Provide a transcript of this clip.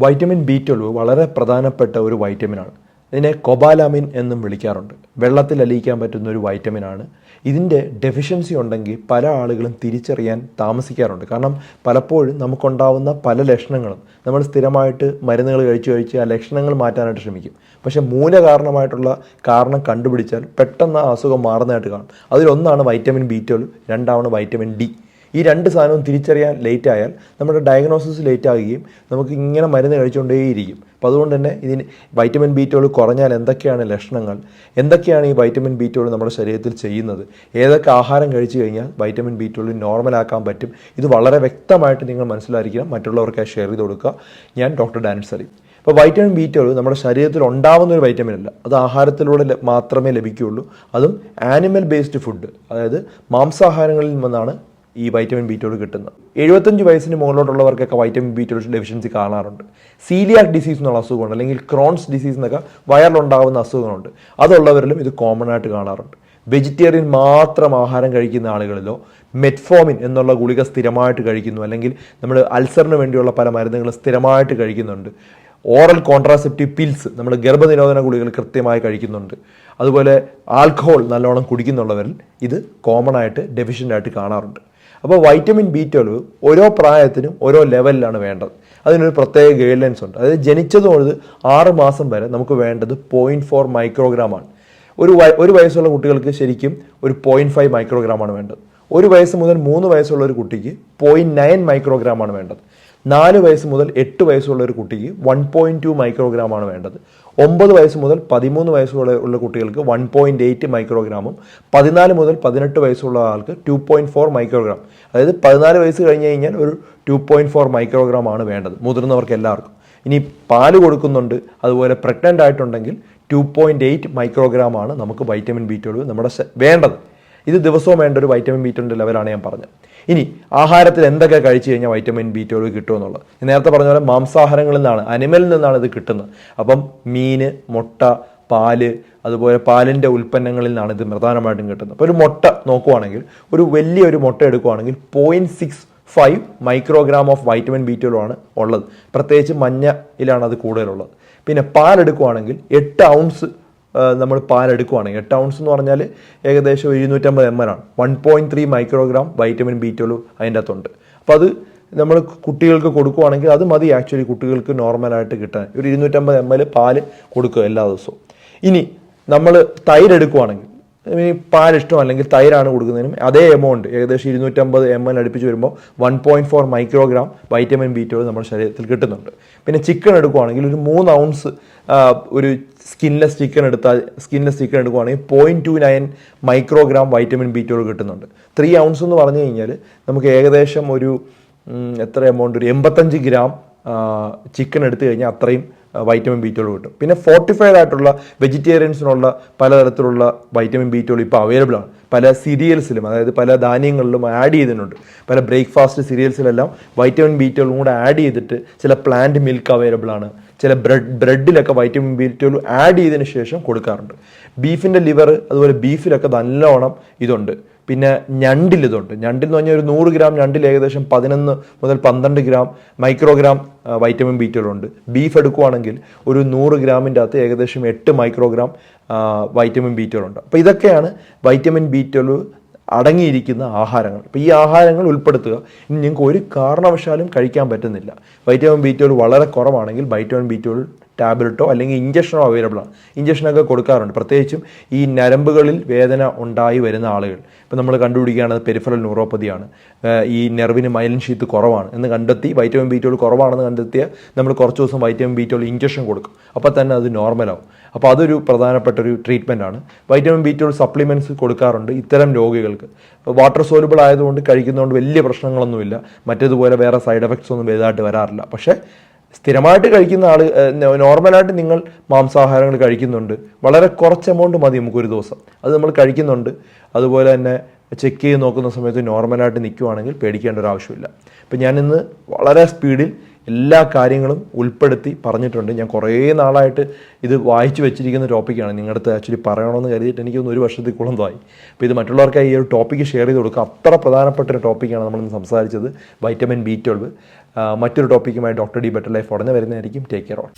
Vitamin B twelve വളരെ പ്രധാനപ്പെട്ട ഒരു വൈറ്റമിനാണ്. ഇതിനെ കൊബാലാമിൻ എന്നും വിളിക്കാറുണ്ട്. വെള്ളത്തിൽ അലിയിക്കാൻ പറ്റുന്ന ഒരു വൈറ്റമിനാണ്. ഇതിന്റെ ഡെഫിഷ്യൻസി ഉണ്ടെങ്കിൽ പല ആളുകളും തിരിച്ചറിയാൻ താമസിക്കാറുണ്ട്. കാരണം പലപ്പോഴും നമുക്കുണ്ടാവുന്ന പല ലക്ഷണങ്ങളും. നമ്മൾ സ്ഥിരമായിട്ട് മരുന്നുകൾ കഴിച്ചു കഴിച്ച് ആ ലക്ഷണങ്ങൾ മാറ്റാനായിട്ട് ശ്രമിക്കും. പക്ഷേ മൂലകാരണമായിട്ടുള്ള കാരണം കണ്ടുപിടിച്ചാൽ പെട്ടെന്ന് ആ അസുഖം മാറുന്നതായിട്ട് കാണും. അതിലൊന്നാണ് വൈറ്റമിൻ ബി ട്വൽവ് രണ്ടാണ് വൈറ്റമിൻ ഡി. ഈ രണ്ട് സാധനവും തിരിച്ചറിയാൻ ലേറ്റ് ആയാൽ നമ്മുടെ ഡയഗ്നോസിസ് ലേറ്റ് ആകുകയും നമുക്ക് ഇങ്ങനെ മരുന്ന് കഴിച്ചുകൊണ്ടേയിരിക്കും. അപ്പോൾ അതുകൊണ്ട് തന്നെ ഇതിന് വൈറ്റമിൻ ബി ട്വൽവ് കുറഞ്ഞാൽ എന്തൊക്കെയാണ് ലക്ഷണങ്ങൾ? എന്തൊക്കെയാണ് ഈ വൈറ്റമിൻ ബി ട്വൽവ് നമ്മുടെ ശരീരത്തിൽ ചെയ്യുന്നത്? ഏതൊക്കെ ആഹാരം കഴിച്ചു കഴിഞ്ഞാൽ വൈറ്റമിൻ ബി ട്വൽവ് നോർമലാക്കാൻ പറ്റും? ഇത് വളരെ വ്യക്തമായിട്ട് നിങ്ങൾ മനസ്സിലായിരിക്കണം. മറ്റുള്ളവർക്കായി ഷെയർ ചെയ്ത് കൊടുക്കുക. ഞാൻ ഡോക്ടർ ഡാനിൽ സലീം ഇപ്പോൾ വൈറ്റമിൻ ബി ട്വൽവ് നമ്മുടെ ശരീരത്തിൽ ഉണ്ടാവുന്ന ഒരു വൈറ്റമിൻ അല്ല. അത് ആഹാരത്തിലൂടെ മാത്രമേ ലഭിക്കുകയുള്ളൂ. അതും ആനിമൽ ബേസ്ഡ് ഫുഡ് അതായത് മാംസാഹാരങ്ങളിൽ നിന്നാണ് ഈ വൈറ്റമിൻ ബി ട്വൽവ് കിട്ടുന്നത്. എഴുപത്തഞ്ച് വയസ്സിന് മുകളിലോട്ടുള്ളവർക്കൊക്കെ വൈറ്റമിൻ ബി ട്വൽവ് ഡെഫിഷ്യൻസി കാണാറുണ്ട്. സീലിയാക് ഡിസീസ് എന്നുള്ള അസുഖമുണ്ട്. അല്ലെങ്കിൽ ക്രോൺസ് ഡിസീസ് എന്നൊക്കെ വയറിലുണ്ടാകുന്ന അസുഖങ്ങളുണ്ട്. അതുള്ളവരിലും ഇത് കോമൺ ആയിട്ട് കാണാറുണ്ട്. വെജിറ്റേറിയൻ മാത്രം ആഹാരം കഴിക്കുന്ന ആളുകളിലോ മെറ്റ്ഫോമിൻ എന്നുള്ള ഗുളിക സ്ഥിരമായിട്ട് കഴിക്കുന്നു. അല്ലെങ്കിൽ നമ്മൾ അൾസറിന് വേണ്ടിയുള്ള പല മരുന്നുകൾ സ്ഥിരമായിട്ട് കഴിക്കുന്നുണ്ട്. ഓറൽ കോൺട്രാസെപ്റ്റീവ് പിൽസ് നമ്മൾ ഗർഭനിരോധന ഗുളികൾ കൃത്യമായി കഴിക്കുന്നുണ്ട്. അതുപോലെ ആൽക്കഹോൾ നല്ലോണം കുടിക്കുന്നുള്ളവരിൽ ഇത് കോമൺ ആയിട്ട് ഡെഫിഷ്യന്റ് ആയിട്ട് കാണാറുണ്ട്. അപ്പോൾ വൈറ്റമിൻ ബി ട്വൽവ് ഓരോ പ്രായത്തിനും ഓരോ ലെവലിലാണ് വേണ്ടത്. അതിനൊരു പ്രത്യേക ഗൈഡ് ലൈൻസ് ഉണ്ട്. അതായത് ജനിച്ചത് മുതൽ ആറ് മാസം വരെ നമുക്ക് വേണ്ടത് പോയിന്റ് ഫോർ മൈക്രോഗ്രാമാണ് ഒരു ഒരു വയസ്സുള്ള കുട്ടികൾക്ക് ശരിക്കും ഒരു പോയിന്റ് ഫൈവ് മൈക്രോഗ്രാമാണ് വേണ്ടത്. ഒരു വയസ്സ് മുതൽ മൂന്ന് വയസ്സുള്ള ഒരു കുട്ടിക്ക് പോയിന്റ് നയൻ മൈക്രോഗ്രാമാണ് വേണ്ടത്. നാല് വയസ്സ് മുതൽ എട്ട് വയസ്സുള്ള ഒരു കുട്ടിക്ക് വൺ പോയിന്റ് ടു മൈക്രോഗ്രാമാണ് വേണ്ടത്. ഒമ്പത് വയസ്സ് മുതൽ പതിമൂന്ന് വയസ്സുള്ള ഉള്ള കുട്ടികൾക്ക് വൺ പോയിന്റ് എയ്റ്റ് മൈക്രോഗ്രാമും പതിനാല് മുതൽ പതിനെട്ട് വയസ്സുള്ള ആൾക്ക് ടു പോയിന്റ് ഫോർ മൈക്രോഗ്രാം അതായത് പതിനാല് വയസ്സ് കഴിഞ്ഞ് കഴിഞ്ഞാൽ ഒരു ടു പോയിന്റ് ഫോർ മൈക്രോഗ്രാം ആണ് വേണ്ടത് മുതിർന്നവർക്ക് എല്ലാവർക്കും. ഇനി പാൽ കൊടുക്കുന്നുണ്ട് അതുപോലെ പ്രഗ്നന്റ് ആയിട്ടുണ്ടെങ്കിൽ ടു പോയിന്റ് എയ്റ്റ് മൈക്രോഗ്രാം ആണ് നമുക്ക് വൈറ്റമിൻ ബി ട്വൽവ് നമ്മുടെ വേണ്ടത്. ഇത് ദിവസവും വേണ്ട ഒരു വൈറ്റമിൻ ബി ട്വന്റെ ലെവലാണ് ഞാൻ പറഞ്ഞത്. ഇനി ആഹാരത്തിൽ എന്തൊക്കെ കഴിച്ചു കഴിഞ്ഞാൽ വൈറ്റമിൻ ബി ട്വൽവ് കിട്ടുമെന്നുള്ളത് നേരത്തെ പറഞ്ഞ പോലെ മാംസാഹാരങ്ങളിൽ നിന്നാണ് അനിമലിൽ നിന്നാണ് ഇത് കിട്ടുന്നത്. അപ്പം മീന് മുട്ട പാൽ അതുപോലെ പാലിന്റെ ഉൽപ്പന്നങ്ങളിൽ നിന്നാണ് ഇത് പ്രധാനമായിട്ടും കിട്ടുന്നത്. അപ്പോൾ ഒരു മുട്ട നോക്കുവാണെങ്കിൽ ഒരു വലിയ ഒരു മുട്ട എടുക്കുവാണെങ്കിൽ point six five microgram of vitamin B ആണ് ഉള്ളത്. പ്രത്യേകിച്ച് മഞ്ഞയിലാണ് അത് കൂടുതലുള്ളത്. പിന്നെ പാലെടുക്കുവാണെങ്കിൽ എട്ട് ഔൺസ് നമ്മൾ പാലെടുക്കുവാണെങ്കിൽ ടൗൺസ് എന്ന് പറഞ്ഞാൽ ഏകദേശം ഇരുന്നൂറ്റമ്പത് എം എൽ ആണ്. One point three microgram vitamin B twelve അതിന്റെ അകത്തുണ്ട്. അപ്പോൾ അത് നമ്മൾ കുട്ടികൾക്ക് കൊടുക്കുവാണെങ്കിൽ അത് മതി. ആക്ച്വലി കുട്ടികൾക്ക് നോർമലായിട്ട് കിട്ടാൻ. ഒരു ഇരുന്നൂറ്റമ്പത് എം എൽ പാൽ കൊടുക്കുക എല്ലാ ദിവസവും. ഇനി നമ്മൾ തൈര് എടുക്കുവാണെങ്കിൽ പാൽ ഇഷ്ടം അല്ലെങ്കിൽ തൈരാണ് കൊടുക്കുന്നതിനും അതേ എമൗണ്ട് ഏകദേശം ഇരുന്നൂറ്റമ്പത് എം എൽ അടുപ്പിച്ച് വരുമ്പോൾ one point four microgram vitamin B twelve നമ്മുടെ ശരീരത്തിൽ കിട്ടുന്നുണ്ട്. പിന്നെ ചിക്കൻ എടുക്കുവാണെങ്കിൽ ഒരു മൂന്ന് ഔൺസ് ഒരു സ്കിൻലെസ് ചിക്കൻ എടുത്താൽ സ്കിൻലെസ് ചിക്കൻ എടുക്കുവാണെങ്കിൽ point two nine microgram vitamin B twelve കിട്ടുന്നുണ്ട്. ത്രീ ഔൺസ് എന്ന് പറഞ്ഞു കഴിഞ്ഞാൽ നമുക്ക് ഏകദേശം ഒരു എത്ര എമൗണ്ട് ഒരു എൺപത്തഞ്ച് ഗ്രാം ചിക്കൻ എടുത്തു കഴിഞ്ഞാൽ അത്രയും വൈറ്റമിൻ ബി ട്വൽവ് കിട്ടും. പിന്നെ ഫോർട്ടിഫൈഡ് ആയിട്ടുള്ള വെജിറ്റേറിയൻസിനുള്ള പലതരത്തിലുള്ള വൈറ്റമിൻ ബി ട്വൽവ് ഇപ്പോൾ അവൈലബിൾ ആണ്. പല സീരിയൽസിലും അതായത് പല ധാന്യങ്ങളിലും ആഡ് ചെയ്തിട്ടുണ്ട്. പല ബ്രേക്ക്ഫാസ്റ്റ് സീരിയൽസിലെല്ലാം വൈറ്റമിൻ ബി ട്വൽവ് കൂടെ ആഡ് ചെയ്തിട്ട് ചില പ്ലാന്റ് മിൽക്ക് അവൈലബിൾ ആണ്. ചില ബ്രെഡ് ബ്രെഡിലൊക്കെ വൈറ്റമിൻ ബി ട്വൽവ് ആഡ് ചെയ്തതിന് ശേഷം കൊടുക്കാറുണ്ട്. ബീഫിന്റെ ലിവർ അതുപോലെ ബീഫിലൊക്കെ നല്ലോണം ഇതുണ്ട്. പിന്നെ ഞണ്ടിൽ ഇതുണ്ട്. ഞണ്ടിൽ എന്ന് പറഞ്ഞാൽ ഒരു നൂറ് ഗ്രാം ഞണ്ടിൽ ഏകദേശം പതിനൊന്ന് മുതൽ പന്ത്രണ്ട് gram microgram vitamin B twelve ഉണ്ട്. ബീഫ് എടുക്കുവാണെങ്കിൽ ഒരു നൂറ് ഗ്രാമിന്റെ അകത്ത് ഏകദേശം എട്ട് മൈക്രോഗ്രാം വൈറ്റമിൻ ബി ട്വൽവ് ഉണ്ട്. അപ്പോൾ ഇതൊക്കെയാണ് വൈറ്റമിൻ ബി ട്വൽവ് അടങ്ങിയിരിക്കുന്ന ആഹാരങ്ങൾ. അപ്പോൾ ഈ ആഹാരങ്ങൾ ഉൾപ്പെടുത്തുക. ഇനി നിങ്ങൾക്ക് ഒരു കാരണവശാലും കഴിക്കാൻ പറ്റുന്നില്ല. വൈറ്റമിൻ ബി ട്വൽവ് വളരെ കുറവാണെങ്കിൽ വൈറ്റമിൻ ബി ട്വൽവ് ടാബ്ലറ്റോ അല്ലെങ്കിൽ ഇഞ്ചക്ഷനോ അവൈലബിൾ ആണ്. ഇഞ്ചക്ഷനൊക്കെ കൊടുക്കാറുണ്ട്. പ്രത്യേകിച്ചും ഈ നരമ്പുകളിൽ വേദന ഉണ്ടായി വരുന്ന ആളുകൾ. ഇപ്പോൾ നമ്മൾ കണ്ടുപിടിക്കുകയാണത് പെരിഫറൽ ന്യൂറോപ്പതിയാണ്. ഈ നെർവിന് മൈലിൻ ഷീത്ത് കുറവാണ്. എന്ന് കണ്ടെത്തി വൈറ്റമിൻ ബി ട്വൽവ് കുറവാണെന്ന് കണ്ടെത്തിയ നമ്മൾ കുറച്ച് ദിവസം വൈറ്റമിൻ ബി ട്വൽവ് ഇഞ്ചക്ഷൻ കൊടുക്കും. അപ്പോൾ തന്നെ അത് നോർമലാവും അപ്പോൾ അതൊരു പ്രധാനപ്പെട്ട ഒരു ട്രീറ്റ്മെന്റ് ആണ്. വൈറ്റമിൻ ബി ട്വൽവ് സപ്ലിമെന്റ്സ് കൊടുക്കാറുണ്ട് ഇത്തരം രോഗികൾക്ക്. വാട്ടർ സോലുബിൾ ആയതുകൊണ്ട് കഴിക്കുന്നതുകൊണ്ട് വലിയ പ്രശ്നങ്ങളൊന്നുമില്ല. മറ്റേതുപോലെ വേറെ സൈഡ് എഫക്ട്സ് ഒന്നും വലുതായിട്ട് വരാറില്ല. പക്ഷേ സ്ഥിരമായിട്ട് കഴിക്കുന്ന ആൾ നോർമലായിട്ട് നിങ്ങൾ മാംസാഹാരങ്ങൾ കഴിക്കുന്നുണ്ട്. വളരെ കുറച്ച് എമൗണ്ട് മതി നമുക്കൊരു ദിവസം. അത് നമ്മൾ കഴിക്കുന്നുണ്ട്. അതുപോലെ തന്നെ ചെക്ക് ചെയ്ത് നോക്കുന്ന സമയത്ത് നോർമലായിട്ട് നിൽക്കുവാണെങ്കിൽ പേടിക്കേണ്ട ഒരു ആവശ്യമില്ല. അപ്പം ഞാനിന്ന് വളരെ സ്പീഡിൽ എല്ലാ കാര്യങ്ങളും ഉൾപ്പെടുത്തി പറഞ്ഞിട്ടുണ്ട്. ഞാൻ കുറേ നാളായിട്ട് ഇത് വായിച്ചു വെച്ചിരിക്കുന്ന ടോപ്പിക്കാണ്. നിങ്ങളുടെ അടുത്ത് ആക്ച്വലി പറയണമെന്ന് കരുതിയിട്ട് എനിക്കൊന്ന് ഒരു വർഷത്തിൽ കുളന്തമായി അപ്പോൾ ഇത് മറ്റുള്ളവർക്കായി ഈ ഒരു ടോപ്പിക്ക് ഷെയർ ചെയ്ത് കൊടുക്കുക. അത്ര പ്രധാനപ്പെട്ട ഒരു ടോപ്പിക്കാണ് നമ്മൾ ഇന്ന് സംസാരിച്ചത്. Vitamin B twelve. മറ്റൊരു ടോപ്പിക്കുമായി ഡോക്ടർ ഡി ബെറ്റർ ലൈഫ് ഉടനെ വരുന്നതായിരിക്കും. Take care on